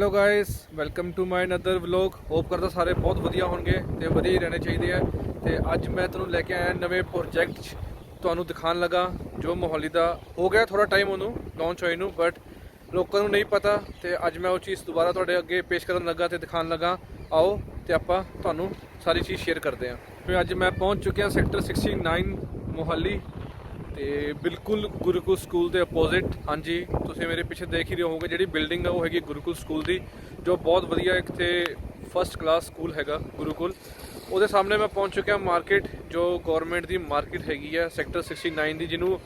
Hello guys welcome to my another vlog hope ਕਰਦਾ ਸਾਰੇ ਬਹੁਤ ਵਧੀਆ ਹੋਣਗੇ ਤੇ ਵਧੀਆ ਹੀ ਰਹਿਣੇ ਚਾਹੀਦੇ ਆ। ਤੇ ਅੱਜ ਮੈਂ ਤੁਹਾਨੂੰ ਲੈ ਕੇ ਆਇਆ ਨਵੇਂ ਪ੍ਰੋਜੈਕਟ 'ਚ। ਤੁਹਾਨੂੰ ਦਿਖਾਉਣ ਲੱਗਾ ਜੋ ਮੋਹਾਲੀ ਦਾ ਹੋ ਗਿਆ ਥੋੜਾ ਟਾਈਮ ਉਹਨੂੰ ਲਾਂਚ ਹੋਏ ਨੂੰ ਬਟ ਲੋਕਾਂ ਨੂੰ ਨਹੀਂ ਪਤਾ ਤੇ ਅੱਜ ਮੈਂ ਉਹ ਚੀਜ਼ ਦੁਬਾਰਾ ਤੁਹਾਡੇ ਅੱਗੇ ਪੇਸ਼ ਕਰਨ ਲੱਗਾ ਤੇ ਦਿਖਾਉਣ ਲੱਗਾ। ਆਓ ਤੇ ਆਪਾਂ ਤੁਹਾਨੂੰ ਸਾਰੀ ਚੀਜ਼ ਸ਼ੇਅਰ ਕਰਦੇ ਹਾਂ। ਤੇ ਅੱਜ ਮੈਂ ਪਹੁੰਚ ਚੁੱਕਿਆ ਸੈਕਟਰ 69 ਮੋਹਾਲੀ। ਤੇ ਬਿਲਕੁਲ ਗੁਰੂਕੁਲ ਸਕੂਲ ਦੇ ਆਪੋਜ਼ਿਟ ਹਾਂਜੀ, ਤੁਸੀਂ ਮੇਰੇ ਪਿੱਛੇ ਦੇਖ ਹੀ ਰਹੇ ਹੋਵੋਗੇ, ਜਿਹੜੀ ਬਿਲਡਿੰਗ ਆ, ਉਹ ਹੈਗੀ ਗੁਰੂਕੁਲ ਸਕੂਲ ਦੀ, ਜੋ ਬਹੁਤ ਵਧੀਆ ਇੱਥੇ ਫਸਟ ਕਲਾਸ ਸਕੂਲ ਹੈਗਾ ਗੁਰੂਕੁਲ। ਉਹਦੇ ਸਾਹਮਣੇ ਮੈਂ ਪਹੁੰਚ ਚੁੱਕਿਆ ਮਾਰਕੀਟ ਜੋ ਗਵਰਨਮੈਂਟ ਦੀ ਮਾਰਕੀਟ ਹੈਗੀ ਆ ਸੈਕਟਰ 69 ਦੀ, ਜਿਹਨੂੰ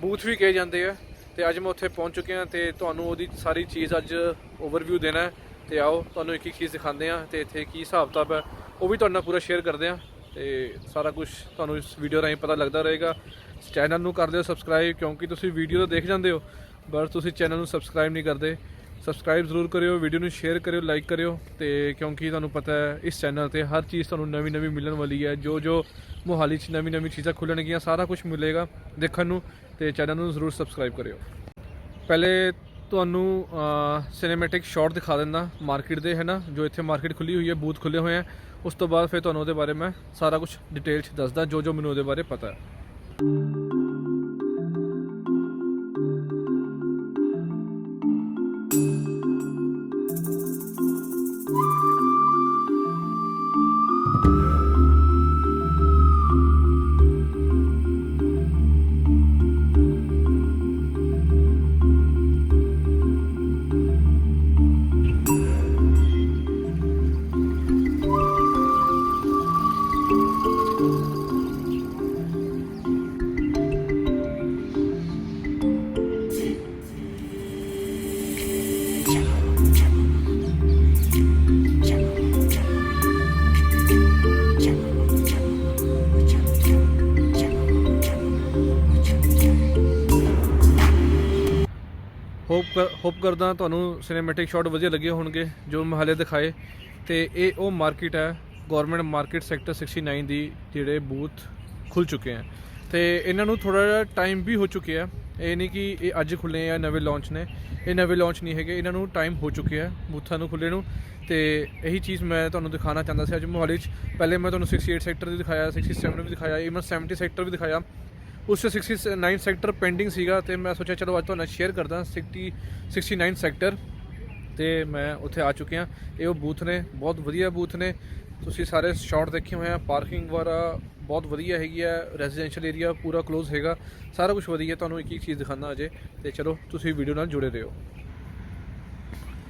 ਬੂਥ ਵੀ ਕਹੇ ਜਾਂਦੇ ਆ। ਤੇ ਅੱਜ ਮੈਂ ਉੱਥੇ ਪਹੁੰਚ ਚੁੱਕਿਆ ਤੇ ਤੁਹਾਨੂੰ ਉਹਦੀ ਸਾਰੀ ਚੀਜ਼ ਅੱਜ ਓਵਰਵਿਊ ਦੇਣਾ ਹੈ। ਤੇ ਆਓ, ਤੁਹਾਨੂੰ ਇੱਕ ਇੱਕ ਚੀਜ਼ ਦਿਖਾਉਂਦੇ ਆ ਤੇ ਇੱਥੇ ਕੀ ਹਿਸਾਬ ਕਿਤਾਬ ਹੈ, ਉਹ ਵੀ ਤੁਹਾਡੇ ਨਾਲ ਪੂਰਾ ਸ਼ੇਅਰ ਕਰਦੇ ਆ ਤੇ ਸਾਰਾ ਕੁਝ ਤੁਹਾਨੂੰ ਇਸ ਵੀਡੀਓ ਰਾਹੀਂ ਪਤਾ ਲੱਗਦਾ ਰਹੇਗਾ। ਚੈਨਲ ਨੂੰ ਕਰ ਦਿਓ ਸਬਸਕ੍ਰਾਈਬ ਕਿਉਂਕਿ ਤੁਸੀਂ ਵੀਡੀਓ ਤਾਂ ਦੇਖ ਜਾਂਦੇ ਹੋ ਪਰ ਤੁਸੀਂ ਚੈਨਲ ਨੂੰ ਸਬਸਕ੍ਰਾਈਬ ਨਹੀਂ ਕਰਦੇ। ਸਬਸਕ੍ਰਾਈਬ ਜ਼ਰੂਰ ਕਰਿਓ ਵੀਡੀਓ ਨੂੰ ਸ਼ੇਅਰ ਕਰਿਓ ਲਾਈਕ ਕਰਿਓ, ਤੇ ਕਿਉਂਕਿ ਤੁਹਾਨੂੰ ਪਤਾ ਹੈ, ਇਸ ਚੈਨਲ ਤੇ ਹਰ ਚੀਜ਼ ਤੁਹਾਨੂੰ ਨਵੀਂ ਨਵੀਂ ਮਿਲਣ ਵਾਲੀ ਹੈ। ਜੋ ਜੋ ਮੋਹਾਲੀ 'ਚ ਨਵੀਂ ਨਵੀਂ ਚੀਜ਼ਾਂ ਖੁੱਲਣਗੀਆਂ, ਸਾਰਾ ਕੁਝ ਮਿਲੇਗਾ ਦੇਖਣ ਨੂੰ, ਤੇ ਚੈਨਲ ਨੂੰ ਜ਼ਰੂਰ ਸਬਸਕ੍ਰਾਈਬ ਕਰਿਓ। ਪਹਿਲੇ ਤੁਹਾਨੂੰ ਸਿਨੇਮੈਟਿਕ ਸ਼ਾਟ ਦਿਖਾ ਦਿੰਦਾ ਮਾਰਕੀਟ ਦੇ ਹੈ ਨਾ ਜੋ ਇੱਥੇ ਮਾਰਕੀਟ ਖੁੱਲੀ ਹੋਈ ਹੈ ਬੂਥ ਖੁੱਲੇ ਹੋਏ ਆ ਉਸ ਤੋਂ ਬਾਅਦ ਫਿਰ ਤੁਹਾਨੂੰ ਉਹਦੇ ਬਾਰੇ ਮੈਂ ਸਾਰਾ ਕੁਝ ਡਿਟੇਲ 'ਚ ਦੱਸਦਾ, ਜੋ ਜੋ ਮੈਨੂੰ ਉਹਦੇ ਬਾਰੇ ਪਤਾ ਹੈ। Thank you. ਹੋਪ ਹੋਪ ਕਰਦਾ ਤੁਹਾਨੂੰ ਸਿਨੇਮੈਟਿਕ ਸ਼ਾਟ ਵਧੀਆ ਲੱਗੇ ਹੋਣਗੇ, ਜੋ ਮੈਂ ਹਾਲੇ ਦਿਖਾਏ। ਤੇ ਇਹ ਉਹ ਮਾਰਕੀਟ ਹੈ ਗਵਰਨਮੈਂਟ ਮਾਰਕੀਟ ਸੈਕਟਰ 69 ਦੀ, ਜਿਹੜੇ ਬੂਥ ਖੁੱਲ ਚੁੱਕੇ ਹਨ ਤੇ ਇਹਨਾਂ ਨੂੰ ਥੋੜਾ ਜਿਹਾ ਟਾਈਮ ਵੀ ਹੋ ਚੁੱਕਿਆ ਇਹ ਨਹੀਂ ਕਿ ਇਹ ਅੱਜ ਖੁੱਲੇ ਆ ਨਵੇਂ ਲਾਂਚ ਨੇ। ਇਹ ਨਵੇਂ ਲਾਂਚ ਨਹੀਂ ਹੈਗੇ, ਇਹਨਾਂ ਨੂੰ ਟਾਈਮ ਹੋ ਚੁੱਕਿਆ ਬੂਥਾਂ ਨੂੰ ਖੁੱਲੇ ਨੂੰ। ਤੇ ਇਹੀ ਚੀਜ਼ ਮੈਂ ਤੁਹਾਨੂੰ ਦਿਖਾਉਣਾ ਚਾਹੁੰਦਾ ਸੀ ਅੱਜ ਮੋਹਾਲੀ 'ਚ। ਪਹਿਲੇ ਮੈਂ ਤੁਹਾਨੂੰ 68 ਸੈਕਟਰ ਵੀ ਦਿਖਾਇਆ 67 ਵੀ ਦਿਖਾਇਆ ਈਵਨ 70 ਸੈਕਟਰ ਵੀ ਦਿਖਾਇਆ। ਉਸ 'ਚ 69 ਸੈਕਟਰ ਪੈਂਡਿੰਗ ਸੀਗਾ ਤੇ ਮੈਂ ਸੋਚਿਆ ਚਲੋ ਅੱਜ ਤੁਹਾਨੂੰ ਸ਼ੇਅਰ ਕਰਦਾ 60 69 ਸੈਕਟਰ ਤੇ ਮੈਂ ਉੱਥੇ ਆ ਚੁੱਕਿਆ। ਇਹ ਉਹ ਬੂਥ ਨੇ, ਬਹੁਤ ਵਧੀਆ ਬੂਥ ਨੇ। ਤੁਸੀਂ ਸਾਰੇ ਸ਼ਾਟ ਦੇਖੇ ਹੋਏ ਆ ਪਾਰਕਿੰਗ ਵਗੈਰਾ ਬਹੁਤ ਵਧੀਆ ਹੈਗੀ ਆ ਰੈਜ਼ੀਡੈਂਸ਼ੀਅਲ ਏਰੀਆ ਪੂਰਾ ক্লোਜ਼ ਹੈਗਾ, ਸਾਰਾ ਕੁਝ ਵਧੀਆ। ਤੁਹਾਨੂੰ ਇੱਕ ਇੱਕ ਚੀਜ਼ ਦਿਖਾਣਾ ਅਜੇ ਤੇ ਚਲੋ, ਤੁਸੀਂ ਵੀਡੀਓ ਨਾਲ ਜੁੜੇ ਰਹੋ।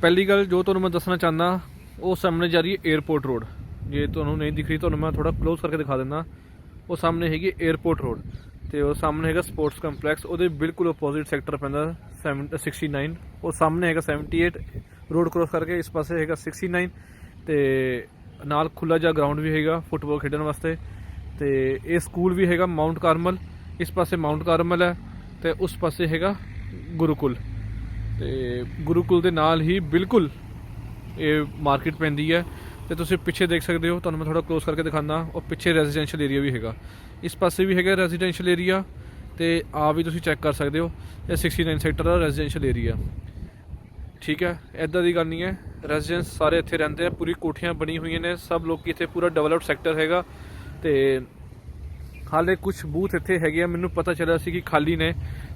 ਪਹਿਲੀ ਗੱਲ ਜੋ ਤੁਹਾਨੂੰ ਮੈਂ ਦੱਸਣਾ ਚਾਹੁੰਦਾ, ਉਹ ਸਾਹਮਣੇ ਜਾ ਰਹੀ ਹੈ 에어ਪੋਰਟ ਰੋਡ ਜੇ ਤੁਹਾਨੂੰ ਨਹੀਂ ਦਿਖ ਰਹੀ, ਤੁਹਾਨੂੰ ਮੈਂ ਥੋੜਾ ক্লোਜ਼ ਕਰਕੇ ਦਿਖਾ ਦਿੰਦਾ। ਉਹ ਸਾਹਮਣੇ ਹੈਗੀ 에어ਪੋਰਟ ਰੋਡ ਤੇ ਉਹ ਸਾਹਮਣੇ ਹੈਗਾ ਸਪੋਰਟਸ ਕੰਪਲੈਕਸ, ਉਹਦੇ ਬਿਲਕੁਲ ਆਪੋਜ਼ਿਟ ਸੈਕਟਰ ਪੈਂਦਾ 7 69 ਉਹ ਸਾਹਮਣੇ ਹੈਗਾ 78 ਰੋਡ ਕ੍ਰੋਸ ਕਰਕੇ ਇਸ ਪਾਸੇ ਹੈਗਾ 69 ਤੇ ਨਾਲ ਖੁੱਲਾ ਜਿਹਾ ਗਰਾਊਂਡ ਵੀ ਹੈਗਾ ਫੁੱਟਬਾਲ ਖੇਡਣ ਵਾਸਤੇ। ਤੇ ਇਹ ਸਕੂਲ ਵੀ ਹੈਗਾ ਮਾਊਂਟ ਕਾਰਮਲ ਇਸ ਪਾਸੇ ਮਾਊਂਟ ਕਾਰਮਲ ਹੈ ਤੇ ਉਸ ਪਾਸੇ ਹੈਗਾ ਗੁਰੂਕੁਲ ਤੇ ਗੁਰੂਕੁਲ ਦੇ ਨਾਲ ਹੀ ਬਿਲਕੁਲ ਇਹ ਮਾਰਕੀਟ ਪੈਂਦੀ ਹੈ। ਤੇ ਤੁਸੀਂ ਪਿੱਛੇ ਦੇਖ ਸਕਦੇ ਹੋ, ਤੁਹਾਨੂੰ ਮੈਂ ਥੋੜਾ ক্লোਜ਼ ਕਰਕੇ ਦਿਖਾਉਂਦਾ, ਉਹ ਪਿੱਛੇ ਰੈਜ਼ੀਡੈਂਸ਼ੀਅਲ ਏਰੀਆ ਵੀ ਹੈਗਾ। ਇਸ ਪਾਸੇ ਵੀ ਹੈਗਾ ਰੈਜ਼ੀਡੈਂਸ਼ੀਅਲ ਏਰੀਆ ਤੇ ਆ ਵੀ ਤੁਸੀਂ ਚੈੱਕ ਕਰ ਸਕਦੇ ਹੋ, ਇਹ 69 ਸੈਕਟਰ ਦਾ ਰੈਜ਼ੀਡੈਂਸ਼ੀਅਲ ਏਰੀਆ ਠੀਕ ਹੈ ਐਦਾਂ ਦੀ ਗੱਲ ਨਹੀਂ ਹੈ ਰੈਜ਼ੀਡੈਂਸ ਸਾਰੇ ਇੱਥੇ ਰਹਿੰਦੇ ਆ, ਪੂਰੀ ਕੋਠੀਆਂ ਬਣੀ ਹੋਈਆਂ ਨੇ, ਸਭ ਲੋਕ ਇੱਥੇ ਪੂਰਾ ਡਿਵੈਲਪਡ ਸੈਕਟਰ ਹੈਗਾ ਤੇ ਹਾਲੇ ਕੁਝ ਬੂਥ ਇੱਥੇ ਹੈਗੇ ਆ, ਮੈਨੂੰ ਪਤਾ ਚੱਲਿਆ ਸੀ ਕਿ ਖਾਲੀ ਨੇ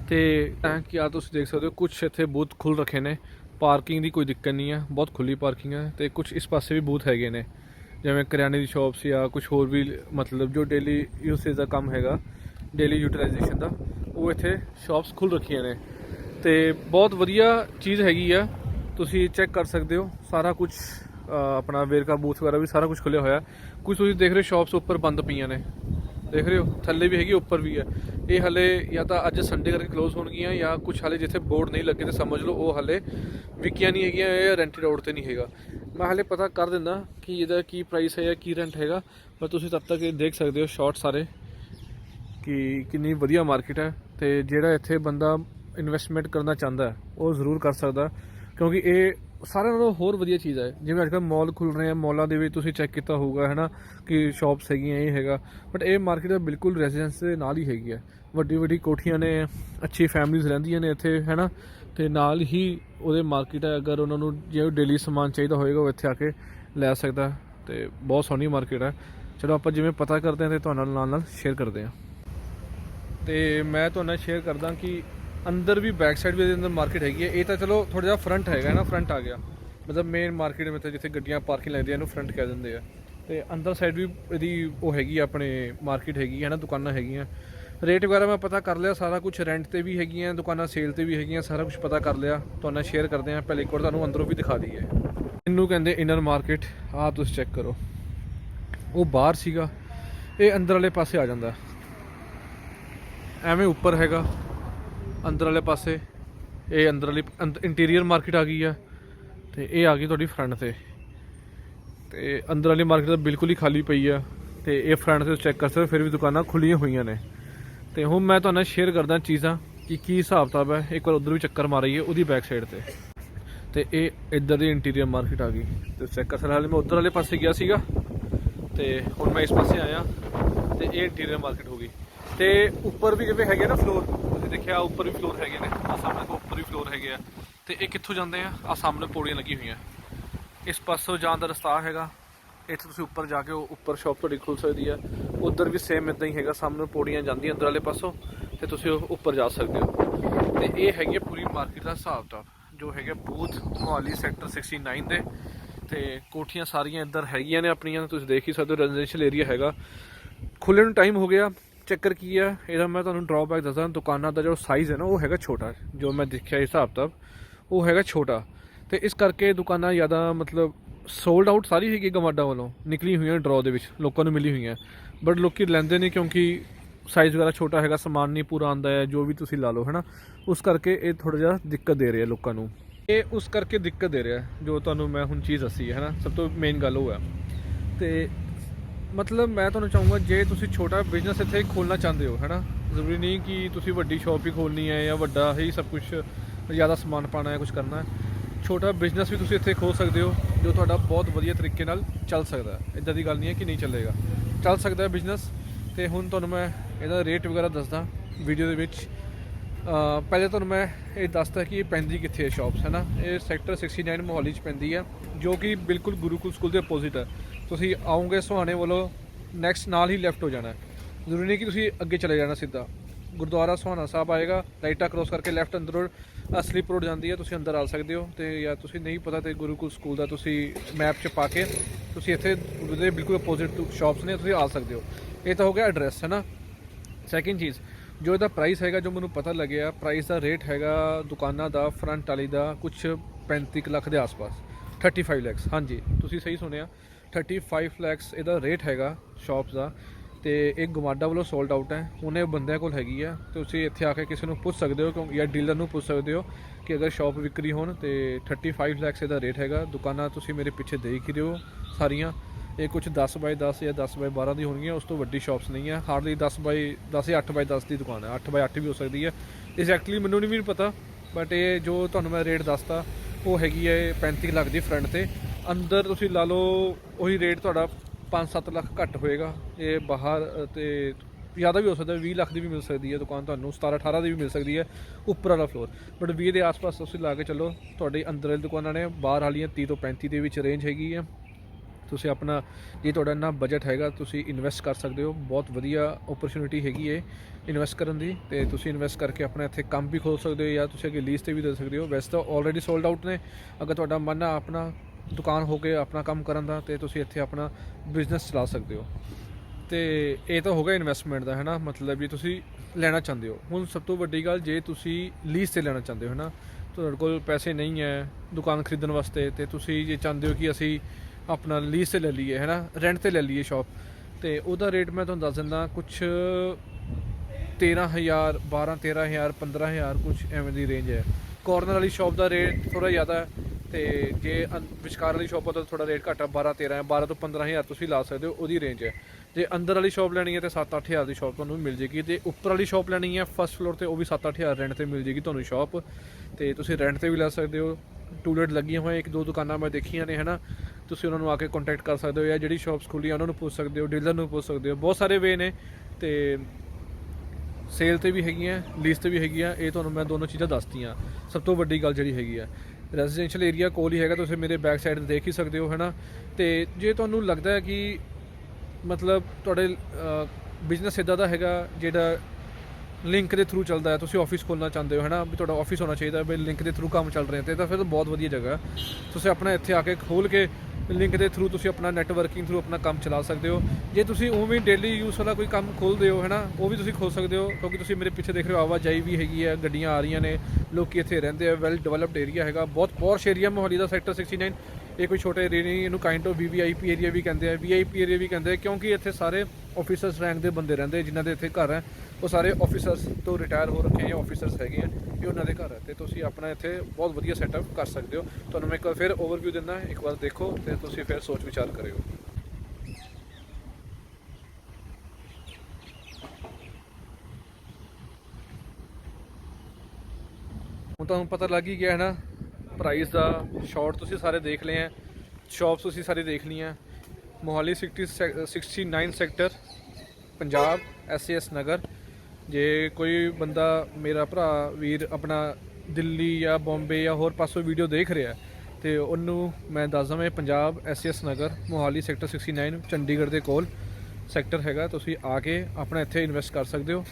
ਤੇ ਤਾਂ ਕਿ ਆ ਤੁਸੀਂ ਦੇਖ ਸਕਦੇ ਹੋ ਕੁਝ ਇੱਥੇ ਬੂਥ ਖੁੱਲ ਰੱਖੇ ਨੇ। ਪਾਰਕਿੰਗ ਦੀ ਕੋਈ ਦਿੱਕਤ ਨਹੀਂ ਹੈ ਬਹੁਤ ਖੁੱਲੀ ਪਾਰਕਿੰਗ ਹੈ ਤੇ ਕੁਝ ਇਸ ਪਾਸੇ ਵੀ ਬੂਥ ਹੈਗੇ ਨੇ। ਜਿਵੇਂ ਕਰਿਆਨੇ ਦੀ ਸ਼ਾਪਸ ਜਾਂ ਕੁਝ ਹੋਰ ਵੀ ਮਤਲਬ ਜੋ ਡੇਲੀ ਯੂਸੇਜ ਦਾ ਕੰਮ ਹੈਗਾ ਡੇਲੀ ਯੂਟਿਲਾਈਜੇਸ਼ਨ ਦਾ, ਉਹ ਇੱਥੇ ਸ਼ਾਪਸ ਖੁੱਲ ਰੱਖੀਆਂ ਨੇ। ਤੇ ਬਹੁਤ ਵਧੀਆ ਚੀਜ਼ ਹੈਗੀ ਆ, ਤੁਸੀਂ ਚੈੱਕ ਕਰ ਸਕਦੇ ਹੋ, ਸਾਰਾ ਕੁਝ ਆਪਣਾ ਵੇਰਕਾ ਬੂਥ ਵਗੈਰਾ ਵੀ ਸਾਰਾ ਕੁਝ ਖੁੱਲਿਆ ਹੋਇਆ। ਕੁਝ ਤੁਸੀਂ ਦੇਖ ਰਹੇ ਹੋ ਸ਼ਾਪਸ ਉੱਪਰ ਬੰਦ ਪਈਆਂ ਨੇ। ਦੇਖ ਰਹੇ ਹੋ, ਥੱਲੇ ਵੀ ਹੈਗੀ, ਉੱਪਰ ਵੀ ਹੈ। ਇਹ ਹਲੇ ਜਾਂ ਤਾਂ ਅੱਜ ਸੰਡੇ ਕਰਕੇ ਕਲੋਜ਼ ਹੋਣਗੀਆਂ ਜਾਂ ਕੁਝ ਹਲੇ ਜਿੱਥੇ ਬੋਰਡ ਨਹੀਂ ਲੱਗੇ ਤੇ ਸਮਝ ਲਓ, ਉਹ ਹਲੇ ਵਿਕੀਆਂ ਨਹੀਂ ਹੈਗੀਆਂ, ਇਹ ਰੈਂਟਡ ਆਊਟ ਤੇ ਨਹੀਂ ਹੈਗਾ। ਮੈਂ ਹਲੇ ਪਤਾ ਕਰ ਦਿੰਦਾ ਕਿ ਇਹਦਾ ਕੀ ਪ੍ਰਾਈਸ ਹੈ ਜਾਂ ਕੀ ਰੈਂਟ ਹੈਗਾ, ਪਰ ਤੁਸੀਂ ਤਦ ਤੱਕ ਇਹ ਦੇਖ ਸਕਦੇ ਹੋ ਸ਼ਾਰਟ ਸਾਰੇ ਕਿ ਕਿੰਨੀ ਵਧੀਆ ਮਾਰਕੀਟ ਹੈ ਤੇ ਜਿਹੜਾ ਇੱਥੇ ਬੰਦਾ ਇਨਵੈਸਟਮੈਂਟ ਕਰਨਾ ਚਾਹੁੰਦਾ ਉਹ ਜ਼ਰੂਰ ਕਰ ਸਕਦਾ, ਕਿਉਂਕਿ ਇਹ ਸਾਰਿਆਂ ਨਾਲੋਂ ਹੋਰ ਵਧੀਆ ਚੀਜ਼ ਹੈ ਜਿਵੇਂ ਅੱਜਕੱਲ ਮਾਲ ਖੁੱਲ ਰਹੇ ਆ ਮਾਲਾਂ ਦੇ ਵਿੱਚ ਤੁਸੀਂ ਚੈੱਕ ਕੀਤਾ ਹੋਊਗਾ, ਹੈਨਾ, ਕਿ ਸ਼ਾਪਸ ਹੈਗੀਆਂ, ਇਹ ਹੈਗਾ। ਬਟ ਇਹ ਮਾਰਕੀਟ ਬਿਲਕੁਲ ਰੈਜ਼ੀਡੈਂਸ ਦੇ ਨਾਲ ਹੀ ਹੈਗੀ ਹੈ ਵੱਡੀ ਵੱਡੀ ਕੋਠੀਆਂ ਨੇ, ਅੱਛੀ ਫੈਮਿਲੀਆਂ ਰਹਿੰਦੀਆਂ ਨੇ ਇੱਥੇ, ਹੈਨਾ। ਤੇ ਨਾਲ ਹੀ ਉਹਦੇ ਮਾਰਕੀਟ ਹੈ ਅਗਰ ਉਹਨਾਂ ਨੂੰ ਜੇ ਡੇਲੀ ਸਮਾਨ ਚਾਹੀਦਾ ਹੋਏਗਾ, ਉਹ ਇੱਥੇ ਆ ਕੇ ਲੈ ਸਕਦਾ। ਤੇ ਬਹੁਤ ਸੋਹਣੀ ਮਾਰਕੀਟ ਹੈ ਚਲੋ, ਆਪਾਂ ਜਿਵੇਂ ਪਤਾ ਕਰਦੇ ਹਾਂ ਤੇ ਤੁਹਾਨੂੰ ਨਾਲ ਨਾਲ ਸ਼ੇਅਰ ਕਰਦੇ ਹਾਂ ਤੇ ਮੈਂ ਤੁਹਾਨੂੰ ਨਾਲ ਸ਼ੇਅਰ ਕਰਦਾ ਕਿ ਅੰਦਰ ਵੀ ਬੈਕ ਸਾਈਡ ਵੀ ਇਹਦੇ ਅੰਦਰ ਮਾਰਕੀਟ ਹੈਗੀ ਹੈ। ਇਹ ਤਾਂ ਚਲੋ ਥੋੜਾ ਜਿਹਾ ਫਰੰਟ ਹੈਗਾ ਨਾ ਫਰੰਟ ਆ ਗਿਆ। ਮਤਲਬ ਮੇਨ ਮਾਰਕੀਟ ਵਿੱਚ ਜਿੱਥੇ ਗੱਡੀਆਂ ਪਾਰਕਿੰਗ ਲੈਂਦੀਆਂ ਇਹਨੂੰ ਫਰੰਟ ਕਹਿ ਦਿੰਦੇ ਆ। ਤੇ ਅੰਦਰ ਸਾਈਡ ਵੀ ਇਹਦੀ ਉਹ ਹੈਗੀ ਆਪਣੇ ਮਾਰਕੀਟ ਹੈਗੀ ਹੈ ਨਾ, ਦੁਕਾਨਾਂ ਹੈਗੀਆਂ। ਰੇਟ ਵਗੈਰਾ ਮੈਂ ਪਤਾ ਕਰ ਲਿਆ, ਸਾਰਾ ਕੁਝ ਰੈਂਟ ਤੇ ਵੀ ਹੈਗੀਆਂ, ਦੁਕਾਨਾਂ ਸੇਲ ਤੇ ਵੀ ਹੈਗੀਆਂ, ਸਾਰਾ ਕੁਝ ਪਤਾ ਕਰ ਲਿਆ। ਤੁਹਾਨੂੰ ਸ਼ੇਅਰ ਕਰਦੇ ਆ ਪਹਿਲੇ ਇੱਕ ਵਾਰ ਤੁਹਾਨੂੰ ਅੰਦਰੋਂ ਵੀ ਦਿਖਾ ਦਈਏ। ਇਹਨੂੰ ਕਹਿੰਦੇ ਇਨਰ ਮਾਰਕੀਟ ਆਹ ਤੁਸੀਂ ਚੈੱਕ ਕਰੋ। ਉਹ ਬਾਹਰ ਸੀਗਾ, ਇਹ ਅੰਦਰ ਵਾਲੇ ਪਾਸੇ ਆ ਜਾਂਦਾ। ਐਵੇਂ ਉੱਪਰ ਹੈਗਾ। ਅੰਦਰ ਵਾਲੇ ਪਾਸੇ ਇਹ ਅੰਦਰ ਵਾਲੀ ਇੰਟੀਰੀਅਰ ਮਾਰਕੀਟ ਆ ਗਈ ਆ ਤੇ ਇਹ ਆ ਗਈ ਤੁਹਾਡੀ ਫਰੰਟ ਤੇ। ਤੇ ਅੰਦਰ ਵਾਲੀ ਮਾਰਕੀਟ ਤਾਂ ਬਿਲਕੁਲ ਹੀ ਖਾਲੀ ਪਈ ਆ ਤੇ ਇਹ ਫਰੰਟ ਤੇ ਚੈੱਕ ਕਰ ਸਕਦੇ ਹੋ, ਫਿਰ ਵੀ ਦੁਕਾਨਾਂ ਖੁੱਲੀਆਂ ਹੋਈਆਂ ਨੇ। ਤੇ ਹੁਣ ਮੈਂ ਤੁਹਾਨੂੰ ਸ਼ੇਅਰ ਕਰਦਾ ਚੀਜ਼ਾਂ ਕਿ ਕੀ ਹਿਸਾਬ ਕਿਤਾਬ ਹੈ ਇੱਕ ਵਾਰ ਉਧਰ ਵੀ ਚੱਕਰ ਮਾਰੀਏ ਉਹਦੀ ਬੈਕ ਸਾਈਡ ਤੇ। ਤੇ ਇਹ ਇੱਧਰ ਦੀ ਇੰਟੀਰੀਅਰ ਮਾਰਕੀਟ ਆ ਗਈ। ਤੇ ਚੈੱਕ ਕਰ ਸਕਦੇ ਮੈਂ ਉਧਰ ਵਾਲੇ ਪਾਸੇ ਗਿਆ ਸੀਗਾ ਤੇ ਹੁਣ ਮੈਂ ਇਸ ਪਾਸੇ ਆਇਆ ਤੇ ਇਹ ਇੰਟੀਰੀਅਰ ਮਾਰਕੀਟ ਹੋ ਗਈ। ਤੇ ਉੱਪਰ ਵੀ ਜਿਵੇਂ ਹੈਗੇ ਨਾ ਫਲੋਰ ਦੇਖਿਆ ਉੱਪਰ ਵੀ ਫਲੋਰ ਹੈਗੇ ਨੇ ਆ ਸਾਹਮਣੇ ਕੋ ਉੱਪਰ ਵੀ ਫਲੋਰ ਹੈਗੇ ਆ। ਤੇ ਇਹ ਕਿੱਥੋਂ ਜਾਂਦੇ ਆ? ਆ ਸਾਹਮਣੇ ਪੌੜੀਆਂ ਲੱਗੀ ਹੋਈਆਂ। ਇਸ ਪਾਸੋਂ ਜਾਣ ਦਾ ਰਸਤਾ ਹੈਗਾ। ਇੱਥੇ ਤੁਸੀਂ ਉੱਪਰ ਜਾ ਕੇ ਉਹ ਉੱਪਰ ਸ਼ਾਪ ਤੁਹਾਡੀ ਖੁੱਲ ਸਕਦੀ ਹੈ ਉਧਰ ਵੀ ਸੇਮ ਇਦਾਂ ਹੀ ਹੈਗਾ, ਸਾਹਮਣੇ ਪੌੜੀਆਂ ਜਾਂਦੀਆਂ ਅੰਦਰ ਵਾਲੇ ਪਾਸੋਂ, ਤੇ ਤੁਸੀਂ ਉਹ ਉੱਪਰ ਜਾ ਸਕਦੇ ਹੋ। ਤੇ ਇਹ ਹੈਗੀ ਹੈ ਪੂਰੀ ਮਾਰਕੀਟ ਦਾ ਹਿਸਾਬ ਤਾਂ, ਜੋ ਹੈਗਾ ਬੂਥ ਮੁਹਾਲੀ ਸੈਕਟਰ 69 ਦੇ। ਤੇ ਕੋਠੀਆਂ ਸਾਰੀਆਂ ਇੱਧਰ ਹੈਗੀਆਂ ਨੇ ਆਪਣੀਆਂ, ਤੁਸੀਂ ਦੇਖ ਹੀ ਸਕਦੇ ਹੋ ਰੈਜ਼ੀਡੈਂਸ਼ੀਅਲ ਏਰੀਆ ਹੈਗਾ। ਖੁੱਲ੍ਹਣ ਨੂੰ ਟਾਈਮ ਹੋ ਗਿਆ। ਚੱਕਰ ਕੀ ਹੈ ਇਹਦਾ ਮੈਂ ਤੁਹਾਨੂੰ ਡਰਾਬੈਕ ਦੱਸਦਾ, ਦੁਕਾਨਾਂ ਦਾ ਜੋ ਸਾਈਜ਼ ਹੈ ਨਾ, ਉਹ ਹੈਗਾ ਛੋਟਾ। ਜੋ ਮੈਂ ਦੇਖਿਆ ਹਿਸਾਬ ਤਾਂ, ਉਹ ਹੈਗਾ ਛੋਟਾ। ਤੇ ਇਸ ਕਰਕੇ ਦੁਕਾਨਾਂ ਜ਼ਿਆਦਾ ਮਤਲਬ ਸੋਲਡ ਆਊਟ ਸਾਰੀ ਹੈਗੀ ਗਵਾਡਾ ਵੱਲੋਂ। ਨਿਕਲੀ ਹੋਈਆਂ ਡਰਾਅ ਦੇ ਵਿੱਚ, ਲੋਕਾਂ ਨੂੰ ਮਿਲੀ ਹੋਈਆਂ। ਬਟ ਲੋਕੀ ਲੈਂਦੇ ਨੇ ਕਿਉਂਕਿ ਸਾਈਜ਼ ਵਗੈਰਾ ਛੋਟਾ ਹੈਗਾ, ਸਮਾਨ ਨਹੀਂ ਪੂਰਾ ਆਂਦਾ ਹੈ, ਜੋ ਵੀ ਤੁਸੀਂ ਲਾ ਲਓ, ਹੈਨਾ? ਉਸ ਕਰਕੇ ਇਹ ਥੋੜਾ ਜਿਹਾ ਦਿੱਕਤ ਦੇ ਰਿਹਾ ਲੋਕਾਂ ਨੂੰ। ਇਹ ਉਸ ਕਰਕੇ ਦਿੱਕਤ ਦੇ ਰਿਹਾ, ਜੋ ਤੁਹਾਨੂੰ ਮੈਂ ਹੁਣ ਚੀਜ਼ ਦੱਸੀ ਹੈ, ਹੈਨਾ? ਸਭ ਤੋਂ ਮੇਨ ਗੱਲ ਉਹ ਹੈ ਤੇ ਮਤਲਬ ਮੈਂ ਤੁਹਾਨੂੰ ਚਾਹੂੰਗਾ ਜੇ ਤੁਸੀਂ ਛੋਟਾ ਬਿਜ਼ਨਸ ਇੱਥੇ ਖੋਲਣਾ ਚਾਹੁੰਦੇ ਹੋ, ਹੈਨਾ? ਜ਼ਰੂਰੀ ਨਹੀਂ ਕਿ ਤੁਸੀਂ ਵੱਡੀ ਸ਼ਾਪ ਹੀ ਖੋਲਣੀ ਹੈ ਜਾਂ ਵੱਡਾ ਹੀ ਸਭ ਕੁਝ ਜ਼ਿਆਦਾ ਸਮਾਨ ਪਾਣਾ ਹੈ ਕੁਝ ਕਰਨਾ। ਹੈ ਛੋਟਾ ਬਿਜ਼ਨਸ ਵੀ ਤੁਸੀਂ ਇੱਥੇ ਖੋਲ ਸਕਦੇ ਹੋ, ਜੋ ਤੁਹਾਡਾ ਬਹੁਤ ਵਧੀਆ ਤਰੀਕੇ ਨਾਲ ਚੱਲ ਸਕਦਾ ਹੈ। ਇਦਾਂ ਦੀ ਗੱਲ ਨਹੀਂ ਹੈ ਕਿ ਨਹੀਂ ਚੱਲੇਗਾ। ਚੱਲ ਸਕਦਾ ਹੈ ਬਿਜ਼ਨਸ ਤੇ ਹੁਣ ਤੁਹਾਨੂੰ ਮੈਂ ਇਹਦਾ ਰੇਟ ਵਗੈਰਾ ਦੱਸਦਾ ਵੀਡੀਓ ਦੇ ਵਿੱਚ। ਅਹ, ਪਹਿਲੇ ਤੁਹਾਨੂੰ ਮੈਂ ਇਹ ਦੱਸਦਾ ਕਿ ਇਹ ਪੈਂਦੀ ਕਿੱਥੇ ਹੈ ਸ਼ਾਪਸ ਹੈ ਨਾ ਇਹ ਸੈਕਟਰ 69 ਮੋਹਾਲੀ 'ਚ ਪੈਂਦੀ ਹੈ, ਜੋ ਕਿ ਬਿਲਕੁਲ ਗੁਰੂਕੁਲ ਸਕੂਲ ਦੇ ਆਪੋਜ਼ਿਟ ਹੈ। ਤੁਸੀਂ ਆਉਂਗੇ ਸੁਹਾਣੇ ਵੱਲੋਂ ਨੈਕਸਟ ਨਾਲ ਹੀ ਲੈਫਟ ਹੋ ਜਾਣਾ ਜ਼ਰੂਰੀ ਨਹੀਂ ਕਿ ਤੁਸੀਂ ਅੱਗੇ ਚਲੇ ਜਾਣਾ ਸਿੱਧਾ। ਗੁਰਦੁਆਰਾ ਸੁਹਾਣਾ ਸਾਹਿਬ ਆਏਗਾ ਰਾਈਟਾ ਕ੍ਰੋਸ ਕਰਕੇ ਲੈਫਟ ਅੰਦਰ ਸਲਿਪ ਰੋਡ ਜਾਂਦੀ ਹੈ, ਤੁਸੀਂ ਅੰਦਰ ਆ ਸਕਦੇ ਹੋ ਤੇ ਜਾਂ ਤੁਸੀਂ ਨਹੀਂ ਪਤਾ ਤੇ ਗੁਰੂਕੁਲ ਸਕੂਲ ਦਾ ਤੁਸੀਂ ਮੈਪ 'ਚ ਪਾ ਕੇ ਤੁਸੀਂ ਇੱਥੇ ਉਹਦੇ ਬਿਲਕੁਲ ਆਪੋਜ਼ਿਟ ਸ਼ਾਪਸ ਨੇ, ਤੁਸੀਂ ਆ ਸਕਦੇ ਹੋ। ਇਹ ਤਾਂ ਹੋ ਗਿਆ ਐਡਰੈਸ ਹੈ ਨਾ? ਸੈਕਿੰਡ ਚੀਜ਼, ਜੋ ਇਹਦਾ ਪ੍ਰਾਈਸ ਹੈਗਾ, ਜੋ ਮੈਨੂੰ ਪਤਾ ਲੱਗਿਆ ਪ੍ਰਾਈਸ ਦਾ ਰੇਟ ਹੈਗਾ ਦੁਕਾਨਾਂ ਦਾ ਫਰੰਟ ਵਾਲੀ ਦਾ ਕੁਝ 35 ਕੁ ਲੱਖ ਦੇ ਆਸ-ਪਾਸ 35 ਲੱਖ ਹਾਂਜੀ, ਤੁਸੀਂ ਸਹੀ ਸੁਣਿਆ। 35 ਲੱਖ ਇਹਦਾ ਰੇਟ ਹੈਗਾ ਸ਼ਾਪਸ ਦਾ ਤੇ ਇਹ ਗਵਾਡਾ ਵੱਲੋਂ ਸੋਲਡ ਆਊਟ ਹੈ। ਉਹਨੇ ਬੰਦਿਆਂ ਕੋਲ ਹੈਗੀ ਆ ਤੁਸੀਂ ਇੱਥੇ ਆ ਕੇ ਕਿਸੇ ਨੂੰ ਪੁੱਛ ਸਕਦੇ ਹੋ ਕਿਉਂਕਿ ਜਾਂ ਡੀਲਰ ਨੂੰ ਪੁੱਛ ਸਕਦੇ ਹੋ ਕਿ ਅਗਰ ਸ਼ਾਪ ਵਿਕਰੀ ਹੋਣ ਤੇ 35 ਲੱਖ ਇਹਦਾ ਰੇਟ ਹੈਗਾ। ਦੁਕਾਨਾਂ ਤੁਸੀਂ ਮੇਰੇ ਪਿੱਛੇ ਦੇਖ ਹੀ ਰਹੇ ਹੋ ਸਾਰੀਆਂ। ਇਹ ਕੁਝ 10 ਬਾਈ 10 ਜਾਂ 10 ਬਾਈ 12 ਦੀ ਹੋਣਗੀਆਂ, ਉਸ ਤੋਂ ਵੱਡੀ ਸ਼ਾਪਸ ਨਹੀਂ ਹੈ ਹਾਰਡਲੀ 10 ਬਾਈ 10 ਜਾਂ 8 ਬਾਈ 10 ਦੀ ਦੁਕਾਨ ਹੈ 8 ਬਾਈ 8 ਵੀ ਹੋ ਸਕਦੀ ਹੈ ਐਗਜ਼ੈਕਟਲੀ ਮੈਨੂੰ ਨਹੀਂ ਵੀ ਪਤਾ ਬਟ ਇਹ ਜੋ ਤੁਹਾਨੂੰ ਮੈਂ ਰੇਟ ਦੱਸਤਾ, ਉਹ ਹੈਗੀ ਹੈ 35 ਲੱਖ ਦੀ ਫਰੰਟ ਤੇ। ਅੰਦਰ ਤੁਸੀਂ ਲਾ ਲਓ, ਉਹੀ ਰੇਟ ਤੁਹਾਡਾ 5-7 ਲੱਖ ਘੱਟ ਹੋਏਗਾ। ਇਹ ਬਾਹਰ ਤੇ ਜ਼ਿਆਦਾ ਵੀ ਹੋ ਸਕਦਾ 20 ਲੱਖ ਦੀ ਵੀ ਮਿਲ ਸਕਦੀ ਹੈ ਦੁਕਾਨ ਤੁਹਾਨੂੰ 17 18 ਦੀ ਵੀ ਮਿਲ ਸਕਦੀ ਹੈ ਉੱਪਰ ਵਾਲਾ ਫਲੋਰ ਬਟ 20 ਦੇ ਆਸ-ਪਾਸ ਤੁਸੀਂ ਲਾ ਕੇ ਚੱਲੋ, ਤੁਹਾਡੇ ਅੰਦਰ ਵਾਲੀ ਦੁਕਾਨਾਂ ਨੇ ਬਾਹਰ ਵਾਲੀਆਂ 30 ਤੋਂ 35 ਦੇ ਵਿੱਚ ਰੇਂਜ ਹੈਗੀ ਹੈ। ਤੁਸੀਂ ਆਪਣਾ, ਜੇ ਤੁਹਾਡਾ ਨਾ ਬਜਟ ਹੈਗਾ, ਤੁਸੀਂ ਇਨਵੈਸਟ ਕਰ ਸਕਦੇ ਹੋ। ਬਹੁਤ ਵਧੀਆ ਓਪਰਚ्युनिटी ਹੈਗੀ ਹੈ ਇਨਵੈਸਟ ਕਰਨ ਦੀ। ਤੇ ਤੁਸੀਂ ਇਨਵੈਸਟ ਕਰਕੇ ਆਪਣਾ ਇੱਥੇ ਕੰਮ ਵੀ ਖੋਲ ਸਕਦੇ ਹੋ ਜਾਂ ਤੁਸੀਂ ਅਗੇ ਲੀਸ ਤੇ ਵੀ ਦੇ ਸਕਦੇ ਹੋ। ਵੈਸੇ ਤਾਂ ਆਲਰੇਡੀ ਸੋਲਡ ਆਊਟ ਨੇ। ਅਗਰ ਤੁਹਾਡਾ ਮਨ ਆ ਆਪਣਾ ਦੁਕਾਨ ਹੋ ਕੇ ਆਪਣਾ ਕੰਮ ਕਰਨ ਦਾ ਤੇ ਤੁਸੀਂ ਇੱਥੇ ਆਪਣਾ ਬਿਜ਼ਨਸ ਚਲਾ ਸਕਦੇ ਹੋ। ਤੇ ਇਹ ਤਾਂ ਹੋ ਗਿਆ ਇਨਵੈਸਟਮੈਂਟ ਦਾ ਹੈ ਨਾ ਮਤਲਬ ਵੀ ਤੁਸੀਂ ਲੈਣਾ ਚਾਹੁੰਦੇ ਹੋ। ਹੁਣ ਸਭ ਤੋਂ ਵੱਡੀ ਗੱਲ, ਜੇ ਤੁਸੀਂ ਲੀਜ਼ ਤੇ ਲੈਣਾ ਚਾਹੁੰਦੇ ਹੋ ਹੈ ਨਾ ਤੁਹਾਡੇ ਕੋਲ ਪੈਸੇ ਨਹੀਂ ਹੈ ਦੁਕਾਨ ਖਰੀਦਣ ਵਾਸਤੇ, ਤੇ ਤੁਸੀਂ ਜੇ ਚਾਹੁੰਦੇ ਹੋ ਕਿ ਅਸੀਂ ਆਪਣਾ ਲੀਜ਼ ਤੇ ਲੈ ਲਈਏ ਹੈ ਨਾ ਰੈਂਟ ਤੇ ਲੈ ਲਈਏ ਸ਼ਾਪ ਤੇ ਉਹਦਾ ਰੇਟ ਮੈਂ ਤੁਹਾਨੂੰ ਦੱਸ ਦਿੰਦਾ ਕੁਝ 13000 12 13000 15000 ਕੁਝ ਐਵੇਂ ਦੀ ਰੇਂਜ ਹੈ। ਕਾਰਨਰ ਵਾਲੀ ਸ਼ਾਪ ਦਾ ਰੇਟ ਥੋੜਾ ਜ਼ਿਆਦਾ ਹੈ। ਤੇ ਜੇ ਅੰ- ਵਿਚਕਾਰ ਵਾਲੀ ਸ਼ਾਪ ਤਾਂ ਥੋੜਾ ਰੇਟ ਘੱਟ ਆ 12 13 ਹੈ 12 ਤੋਂ 15000 ਤੁਸੀਂ ਲਾ ਸਕਦੇ ਹੋ, ਉਹਦੀ ਰੇਂਜ ਹੈ। ਜੇ ਅੰਦਰ ਵਾਲੀ ਸ਼ਾਪ ਲੈਣੀ ਹੈ, ਤੇ 7-8000 ਦੀ ਸ਼ਾਪ ਤੁਹਾਨੂੰ ਮਿਲ ਜੇਗੀ। ਤੇ ਉੱਪਰ ਵਾਲੀ ਸ਼ਾਪ ਲੈਣੀ ਹੈ ਫਸਟ ਫਲੋਰ ਤੇ ਉਹ ਵੀ 7-8000 ਰੈਂਟ ਤੇ ਮਿਲ ਜੇਗੀ ਤੁਹਾਨੂੰ ਸ਼ਾਪ ਤੇ ਤੁਸੀਂ ਰੈਂਟ ਤੇ ਵੀ ਲੈ ਸਕਦੇ ਹੋ। ਟੂਲੇਟ ਲੱਗੀਆਂ ਹੋਈਆਂ, ਇੱਕ, ਦੋ ਦੁਕਾਨਾਂ ਮੈਂ ਦੇਖੀਆਂ ਨੇ, ਹਨਾ? ਤੁਸੀਂ ਉਹਨਾਂ ਨੂੰ ਆ ਕੇ ਕੰਟੈਕਟ ਕਰ ਸਕਦੇ ਹੋ, ਜਾਂ ਜਿਹੜੀ ਸ਼ਾਪਸ ਖੁੱਲੀਆਂ ਉਹਨਾਂ ਨੂੰ ਪੁੱਛ ਸਕਦੇ ਹੋ ਡੀਲਰ ਨੂੰ ਪੁੱਛ ਸਕਦੇ ਹੋ। ਬਹੁਤ ਸਾਰੇ ਵੇ ਨੇ, ਤੇ ਸੇਲ ਤੇ ਵੀ ਹੈਗੀਆਂ ਲੀਜ਼ ਤੇ ਵੀ ਹੈਗੀਆਂ, ਇਹ ਤੁਹਾਨੂੰ ਮੈਂ ਦੋਨੋਂ ਚੀਜ਼ਾਂ ਦੱਸਤੀਆਂ। ਸਭ ਤੋਂ ਵੱਡੀ ਗੱਲ ਜਿਹੜੀ ਹੈਗੀ ਆ ਰੈਜ਼ੀਡੈਂਸ਼ੀਅਲ ਏਰੀਆ ਕੋਲ ਹੀ ਹੈਗਾ, ਤੁਸੀਂ ਮੇਰੇ ਬੈਕ ਸਾਈਡ ਤੇ ਦੇਖ ਹੀ ਸਕਦੇ ਹੋ, ਹੈਨਾ? ਤੇ ਜੇ ਤੁਹਾਨੂੰ ਲੱਗਦਾ ਹੈ ਕਿ ਮਤਲਬ ਤੁਹਾਡੇ ਬਿਜ਼ਨਸ ਇਦਾਂ ਦਾ ਹੈਗਾ ਜਿਹੜਾ ਲਿੰਕ ਦੇ ਥਰੂ ਚੱਲਦਾ ਹੈ, ਤੁਸੀਂ ਆਫਿਸ ਖੋਲਣਾ ਚਾਹੁੰਦੇ ਹੋ, ਹੈਨਾ? ਵੀ ਤੁਹਾਡਾ ਆਫਿਸ ਹੋਣਾ ਚਾਹੀਦਾ, ਵੀ ਲਿੰਕ ਦੇ ਥਰੂ ਕੰਮ ਚੱਲ ਰਿਹਾ ਤੇ ਤਾਂ ਫਿਰ ਬਹੁਤ ਵਧੀਆ ਜਗ੍ਹਾ ਤੁਸੀਂ ਆਪਣਾ ਇੱਥੇ ਆ ਕੇ ਖੋਲ ਕੇ ਲਿੰਕ ਦੇ ਥਰੂ ਤੁਸੀਂ ਆਪਣਾ ਨੈਟਵਰਕਿੰਗ ਥਰੂ ਆਪਣਾ ਕੰਮ ਚਲਾ ਸਕਦੇ ਹੋ। ਜੇ ਤੁਸੀਂ ਉਵੇਂ ਡੇਲੀ ਯੂਜ਼ ਵਾਲਾ ਕੋਈ ਕੰਮ ਖੋਲਦੇ ਹੋ, ਹੈਨਾ, ਉਹ ਵੀ ਤੁਸੀਂ ਖੋਲ ਸਕਦੇ ਹੋ, ਕਿਉਂਕਿ ਤੁਸੀਂ ਮੇਰੇ ਪਿੱਛੇ ਦੇਖ ਰਹੇ ਹੋ, ਆਵਾਜਾਈ ਵੀ ਹੈਗੀ ਹੈ, ਗੱਡੀਆਂ ਆ ਰਹੀਆਂ ਨੇ, ਲੋਕੀ ਇੱਥੇ ਰਹਿੰਦੇ ਆ ਵੈਲ ਡਿਵੈਲਪਡ ਏਰੀਆ ਹੈਗਾ, ਬਹੁਤ ਪੌਰਸ਼ ਏਰੀਆ ਮੋਹਾਲੀ ਦਾ ਸੈਕਟਰ 69 ਇਹ ਕੋਈ ਛੋਟੇ ਏਰੀਆ ਨਹੀਂ, ਇਹਨੂੰ ਕਾਈਂਡ ਆਫ ਵੀਵੀਆਈਪੀ ਏਰੀਆ ਵੀ ਕਹਿੰਦੇ ਆ ਵੀਆਈਪੀ ਏਰੀਆ ਵੀ ਕਹਿੰਦੇ ਆ, ਕਿਉਂਕਿ ਇੱਥੇ ਸਾਰੇ ਆਫੀਸਰਸ ਰੈਂਕ ਦੇ ਬੰਦੇ ਰਹਿੰਦੇ ਜਿਨ੍ਹਾਂ ਦੇ ਇੱਥੇ ਘਰ ਹੈ। ਉਹ ਸਾਰੇ ਆਫੀਸਰਸ ਤੋਂ ਰਿਟਾਇਰ ਹੋ ਰੱਖੇ ਆ ਜਾਂ ਆਫੀਸਰਸ ਹੈਗੇ ਆ, ਇਹ ਉਹਨਾਂ ਦੇ ਘਰ ਹੈ ਤੇ ਤੁਸੀਂ ਆਪਣਾ ਇੱਥੇ ਬਹੁਤ ਵਧੀਆ ਸੈਟਅਪ ਕਰ ਸਕਦੇ ਹੋ। ਤੁਹਾਨੂੰ ਮੈਂ ਇੱਕ ਵਾਰ ਫਿਰ ਓਵਰਵਿਊ ਦਿੰਦਾ, ਇੱਕ ਵਾਰ ਦੇਖੋ ਤੇ ਤੁਸੀਂ ਫਿਰ ਸੋਚ ਵਿਚਾਰ ਕਰਿਓ। ਹੁਣ ਤੁਹਾਨੂੰ ਪਤਾ ਲੱਗ ਹੀ ਗਿਆ ਹੈ ਨਾ ਪ੍ਰਾਈਸ ਦਾ ਸ਼ਾਰਟ ਤੁਸੀਂ ਸਾਰੇ ਦੇਖ ਲਏ ਆ ਸ਼ਾਪਸ ਤੁਸੀਂ ਸਾਰੇ ਦੇਖ ਲਈਆਂ, ਮੋਹਾਲੀ 60 ਸੈ- 69 ਸੈਕਟਰ ਪੰਜਾਬ ਐਸਐਸ ਨਗਰ ਜੇ ਕੋਈ ਬੰਦਾ ਮੇਰਾ ਭਰਾ ਵੀਰ ਆਪਣਾ ਦਿੱਲੀ ਜਾਂ ਬੰਬੇ ਜਾਂ ਹੋਰ ਪਾਸੋਂ ਵੀਡੀਓ ਦੇਖ ਰਿਹਾ ਤੇ ਉਹਨੂੰ ਮੈਂ ਦੱਸ ਦਵਾਂ ਇਹ ਪੰਜਾਬ ਐਸਐਸ ਨਗਰ, ਮੋਹਾਲੀ ਸੈਕਟਰ 69 ਚੰਡੀਗੜ੍ਹ ਦੇ ਕੋਲ ਸੈਕਟਰ ਹੈਗਾ। ਤੁਸੀਂ ਆ ਕੇ ਆਪਣਾ ਇੱਥੇ ਇਨਵੈਸਟ ਕਰ ਸਕਦੇ ਹੋ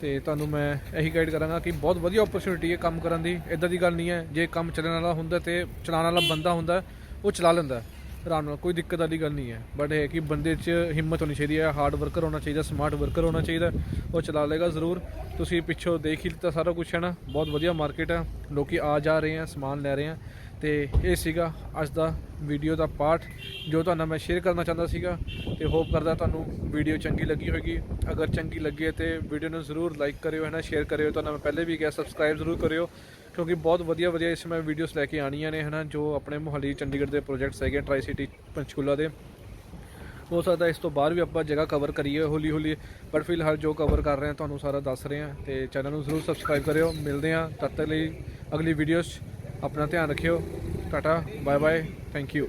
ਤੇ ਤੁਹਾਨੂੰ ਮੈਂ ਇਹੀ ਗਾਈਡ ਕਰਾਂਗਾ ਕਿ ਬਹੁਤ ਵਧੀਆ ਓਪਰਚੁਨਿਟੀ ਹੈ ਕੰਮ ਕਰਨ ਦੀ। ਇਦਾਂ ਦੀ ਗੱਲ ਨਹੀਂ ਹੈ, ਜੇ ਕੰਮ ਚੱਲਣ ਵਾਲਾ ਹੁੰਦਾ ਤੇ ਚਲਾਉਣ ਵਾਲਾ ਬੰਦਾ ਹੁੰਦਾ, ਉਹ ਚਲਾ ਲੈਂਦਾ। ਆਰਾਮ ਨਾਲ, ਕੋਈ ਦਿੱਕਤ ਵਾਲੀ ਗੱਲ ਨਹੀਂ ਹੈ। ਬਟ ਇਹ ਹੈ ਕਿ ਬੰਦੇ 'ਚ ਹਿੰਮਤ ਹੋਣੀ ਚਾਹੀਦੀ ਹੈ ਹਾਰਡ ਵਰਕਰ ਹੋਣਾ ਚਾਹੀਦਾ ਸਮਾਰਟ ਵਰਕਰ ਹੋਣਾ ਚਾਹੀਦਾ, ਉਹ ਚਲਾ ਲੇਗਾ ਜ਼ਰੂਰ। ਤੁਸੀਂ ਪਿੱਛੋਂ ਦੇਖ ਹੀ ਲਿੱਤਾ ਸਾਰਾ ਕੁਝ ਹੈ ਨਾ ਬਹੁਤ ਵਧੀਆ ਮਾਰਕੀਟ ਹੈ। ਲੋਕੀ ਆ ਜਾ ਰਹੇ ਆ ਸਮਾਨ ਲੈ ਰਹੇ ਆ ਤੇ ਇਹ ਸੀਗਾ ਅੱਜ ਦਾ ਵੀਡੀਓ ਦਾ ਪਾਰਟ ਜੋ ਤੁਹਾਨੂੰ ਮੈਂ ਸ਼ੇਅਰ ਕਰਨਾ ਚਾਹੁੰਦਾ ਸੀਗਾ। ਤੇ ਹੋਪ ਕਰਦਾ ਤੁਹਾਨੂੰ ਵੀਡੀਓ ਚੰਗੀ ਲੱਗੀ ਹੋਵੇਗੀ ਅਗਰ ਚੰਗੀ ਲੱਗੇ ਤੇ ਵੀਡੀਓ ਨੂੰ ਜ਼ਰੂਰ ਲਾਈਕ ਕਰਿਓ ਹੈ ਨਾ ਸ਼ੇਅਰ ਕਰਿਓ। ਤੁਹਾਨੂੰ ਮੈਂ ਪਹਿਲੇ ਵੀ ਕਿਹਾ ਸਬਸਕ੍ਰਾਈਬ ਜ਼ਰੂਰ ਕਰਿਓ। ਕਿਉਂਕਿ ਬਹੁਤ ਵਧੀਆ ਵਧੀਆ ਇਸ ਸਮੇਂ ਵੀਡੀਓਜ਼ ਲੈ ਕੇ ਆਣੀਆਂ ਨੇ, ਹਨਾ, ਜੋ ਆਪਣੇ ਮੁਹੱਲੀ ਚੰਡੀਗੜ੍ਹ ਦੇ ਪ੍ਰੋਜੈਕਟਸ ਹੈਗੇ ਟਰਾਈ ਸਿਟੀ ਪੰਚਕੂਲਾ ਦੇ। ਹੋ ਸਕਦਾ ਇਸ ਤੋਂ ਬਾਅਦ ਵੀ ਆਪਾਂ ਜਗ੍ਹਾ ਕਵਰ ਕਰੀਏ ਹੌਲੀ ਹੌਲੀ ਬਟ ਫਿਲਹਾਲ ਜੋ ਕਵਰ ਕਰ ਰਹੇ ਹਾਂ, ਤੁਹਾਨੂੰ ਸਾਰਾ ਦੱਸ ਰਹੇ ਹਾਂ, ਤੇ ਚੈਨਲ ਨੂੰ ਜ਼ਰੂਰ ਸਬਸਕ੍ਰਾਈਬ ਕਰਿਓ। ਮਿਲਦੇ ਹਾਂ ਤਦ ਤੱਕ ਲਈ ਅਗਲੀ ਵੀਡੀਓਜ਼ ਆਪਣਾ ਧਿਆਨ ਰੱਖਿਓ। Tata bye bye thank you